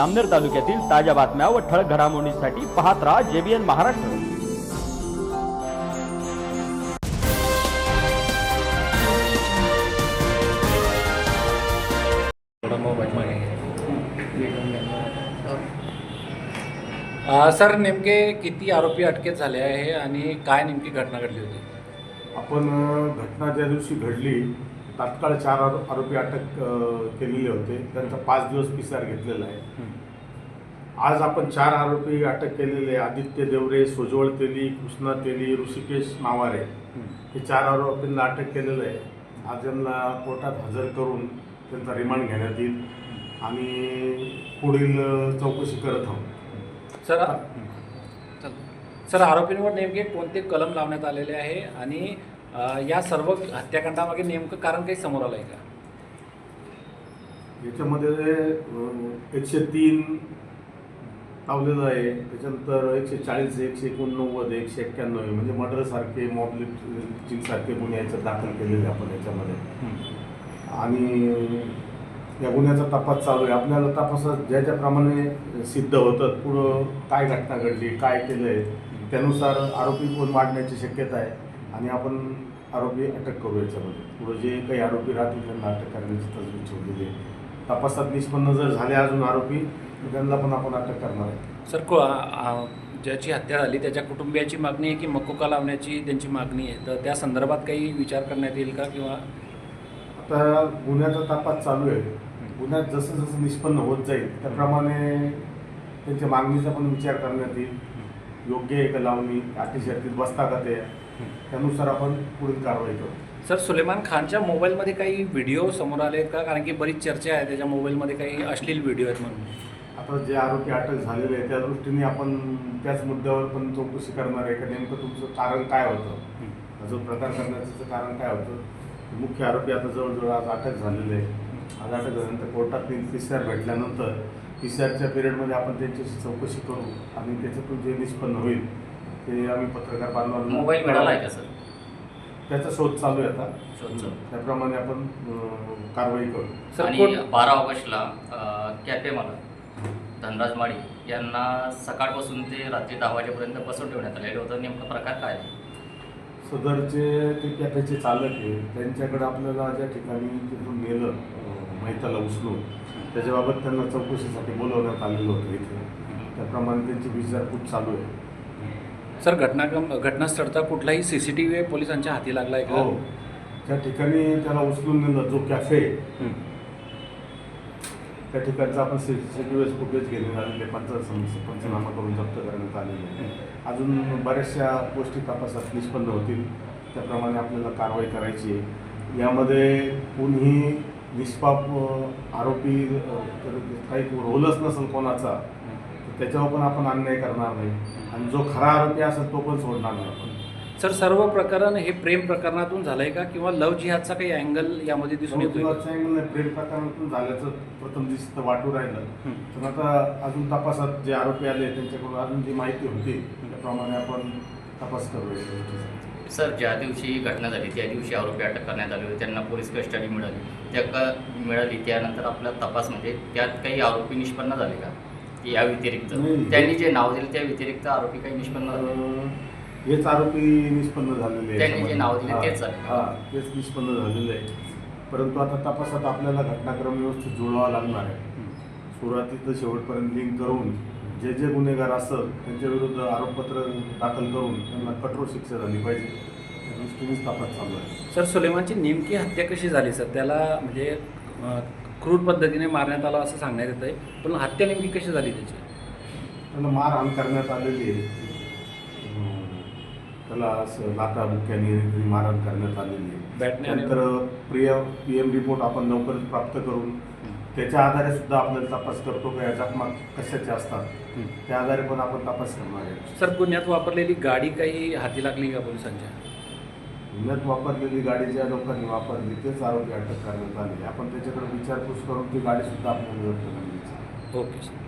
अमनेर तालुक्यातील ताज्या बातम्या व ठळक घडामोडींसाठी पाहत राहा जेबीएन महाराष्ट्र. सर नेमके किती आरोपी अटकेत झाले आहे आणि काय नेमकी घटना घडली होती? आपण घटना ज्या दिवशी घडली तात्काळ चार आरो- आरोपी अटक केलेले होते. त्यांचा पाच दिवस पी घेतलेला आहे. आज आपण चार आरोपी अटक केलेले आदित्य देवरे सोजवळ तेली कृष्णा तेली ऋषिकेश मावारे. हे चार आरोपींना अटक केलेलं आहे. आज त्यांना कोर्टात हजर करून त्यांचा रिमांड घेण्यात येईल. आणि पुढील चौकशी करत आहोत. सर. सर आरोपींवर नेमके कोणते कलम लावण्यात आलेले आहे? आणि या सर्व हत्याकांडामागे नेमकं कारण काही समोर आलं आहे का? याच्यामध्ये एकशे तीन लावलेलं आहे. त्याच्यानंतर एकशे चाळीस एकशे एकोणनव्वद एकशे एक्क्याण्णव. म्हणजे मर्डरसारखे मॉब लिफ्टिंगसारखे गुन्हे याच्यात दाखल केलेले आपण याच्यामध्ये. आणि या गुन्ह्याचा तपास चालू आहे. आपल्याला तपासात ज्या ज्याप्रमाणे सिद्ध होतं पुढं काय घटना घडली काय केलं आहे त्यानुसार आरोपी कोण वाढण्याची शक्यता आहे आणि आपण आरोपी अटक करू याच्यामध्ये. पुढं जे काही आरोपी राहतील त्यांना अटक करण्याची तजवीज ठेवलेली आहे. तपासात निष्पन्न जर झाले अजून आरोपी तर त्यांना पण आपण अटक करणार आहे. सर को ज्याची हत्या झाली त्याच्या कुटुंबियाची मागणी आहे की मकोका लावण्याची त्यांची मागणी आहे? तर त्या संदर्भात काही विचार करण्यात येईल का किंवा आता गुन्ह्याचा तपास चालू आहे. गुन्ह्यात जसं जसं निष्पन्न होत जाईल त्याप्रमाणे त्यांच्या मागणीचा पण विचार करण्यात येईल. योग्य आहे का लावणी? अटी शर्तीत बसता का ते त्यानुसार आपण पुढील कारवाई करू. सर सुलेमान खानच्या मोबाईलमध्ये काही व्हिडिओ समोर आले आहेत का? कारण की बरीच चर्चा आहे त्याच्या मोबाईलमध्ये काही अश्लील व्हिडिओ आहेत म्हणून. आता जे आरोपी अटक झालेले आहे त्या दृष्टीने आपण त्याच मुद्द्यावर पण चौकशी करणार आहे का? नेमकं तुमचं कारण काय होतं? जो प्रकार करण्याचं कारण काय होतं? मुख्य आरोपी आता जवळजवळ आज अटक झालेले आहे आज अटक झाल्यानंतर कोर्टात पी सी आर भेटल्यानंतर पी सी आरच्या पिरियडमध्ये आपण त्यांच्याशी चौकशी करू आणि त्याच्यातून जे निष्पन्न होईल ते आम्ही पत्रकार बांधवांना मोबाईल मिळाला आहे का सर? त्याचा शोध चालू आहे आता. शोध चालू. त्याप्रमाणे आपण अं, कारवाई करू. सर आणि कोण- बारा ऑगस्टला अ, कॅफे मला धनराज माळी यांना सकाळपासून ते रात्री दहा वाजेपर्यंत बसवून ठेवण्यात आलेलं होतं नेमका प्रकार काय आहे? सदरचे ते कॅफेचे चालक आहे. त्यांच्याकडे आपल्याला ज्या ठिकाणी तिथून नेलं अं, मैताला उचलून त्याच्याबाबत त्यांना चौकशीसाठी बोलवण्यात आलेलं होतं इथे. त्याप्रमाणे त्यांची विचारपूस चालू आहे. सर घटना घटनास्थळचा कुठलाही सी सी टी व्ही पोलिसांच्या हाती लागला आहे का? हो. त्या ठिकाणी त्याला उचलून नेलं जो कॅफे हं. त्या ठिकाणचं आपण C C T V footage घेण्यात आलेले पंच पंचनामा करून जप्त करण्यात आलेले आहे. अजून बऱ्याचशा गोष्टी तपासात निष्पन्न होतील. त्याप्रमाणे आपल्याला कारवाई करायची आहे. यामध्ये कोणीही निष्पाप अ, आरोपी अ, तर काही रोलच नसेल कोणाचा. त्याच्यावर पण आपण अन्याय करणार नाही. आणि जो खरा आरोपी असेल तो पण सोडणार नाही आपण. सर सर्व प्रकरण हे प्रेम प्रकरणातून झालंय का? किंवा लव जिहादचा काही अँगल यामध्ये दिसून नाही, प्रेम प्रकरणातून झाल्याचं प्रथम दिसतं वाटू राहिलं. हं. पण आता अजून तपासात जे आरोपी आले त्यांच्याकडून अजून जी माहिती होती त्याप्रमाणे आपण तपास करू या गोष्टीचा. सर ज्या दिवशी घटना झाली त्या दिवशी आरोपी अटक करण्यात आले होते. त्यांना पोलीस कस्टडी मिळाली. त्या क मिळाली त्यानंतर आपला तपास म्हणजे त्यात काही आरोपी निष्पन्न झाले की? या व्यतिरिक्त. नाही. त्यांनी जे नाव दिले त्या व्यतिरिक्त आरोपी काही निष्पन्न झाले अं, हेच आरोपी निष्पन्न झालेले आहेत. त्यांनी जे नाव दिले तेच झाले. हा तेच निष्पन्न झालेले आहे परंतु आता तपासात आपल्याला घटनाक्रम व्यवस्थित जुळवावा लागणार आहे. सुरुवातीचं शेवटपर्यंत लिंक करून जे जे गुन्हेगार असत त्यांच्या विरुद्ध आरोपपत्र दाखल करून त्यांना कठोर शिक्षा झाली पाहिजे. त्या दृष्टीनेच तपास चालू आहे. सर सुलेमानची नेमकी हत्या कशी झाली सर? त्याला म्हणजे अं, क्रूर पद्धतीने मारण्यात आलं असं सांगण्यात येत आहे पण हत्या नेमकी कशी झाली त्याची? त्याला मारहाण करण्यात आलेली आहे. अं, त्याला असं लाथा बुक्याने मारहाण करण्यात आलेली आहे. बॅटने आणि- नंतर प्रिय पी एम रिपोर्ट आपण लवकरच प्राप्त करून त्याच्या आधारे सुद्धा आपल्याला तपास करतो का या जखमा कशाच्या असतात? हं. त्या आधारे पण आपण तपास करणार आहे. सर गुन्ह्यात वापरलेली गाडी काही हाती लागली का पोलिसांच्या? गुन्ह्यात वापरलेली गाडी ज्या लोकांनी वापरली तेच आरोपी अटक करण्यात आले आपण त्याच्याकडे विचारपूस करून ती गाडी सुद्धा आपल्याला ओके सर.